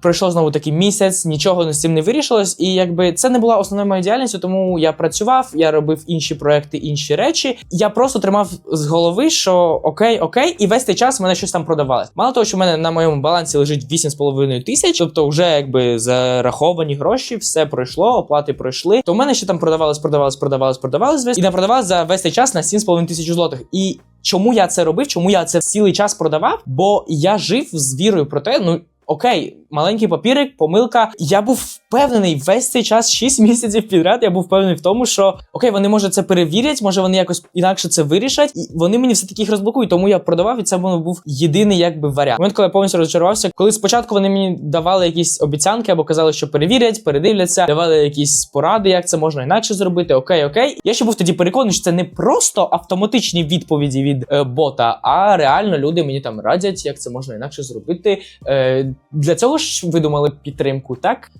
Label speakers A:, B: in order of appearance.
A: Пройшло знову такий місяць, нічого з цим не вирішилось, і якби це не була основною моєю діяльністю, тому я працював, я робив інші проекти, інші речі. Я просто тримав з голови, що окей, окей, і весь цей час мене щось там продавалось. Мало того, що в мене на моєму балансі лежить 8,5 тисяч, тобто вже якби зараховані гроші, все пройшло, оплати пройшли. То в мене ще там продавалось, продавалось, продавалось, продавалось весь і не продавалось за весь цей час на 7,5 тисяч злотих. І чому я це робив? Чому я це цілий час продавав? Бо я жив з вірою про те, ну. Окей, маленький папірик, помилка. Я був впевнений весь цей час, 6 місяців підряд. Я був впевнений в тому, що окей, вони може це перевірять, може вони якось інакше це вирішать, і вони мені все таки їх розблокують. Тому я продавав, і це був був єдиний якби варіант. Момент, коли я повністю розчарувався, коли спочатку вони мені давали якісь обіцянки або казали, що перевірять, передивляться, давали якісь поради, як це можна інакше зробити. Окей, окей. Я ще був тоді переконаний, що це не просто автоматичні відповіді від е, бота, а реально люди мені там радять, як це можна інакше зробити. Е, для цього ж видумали підтримку, так?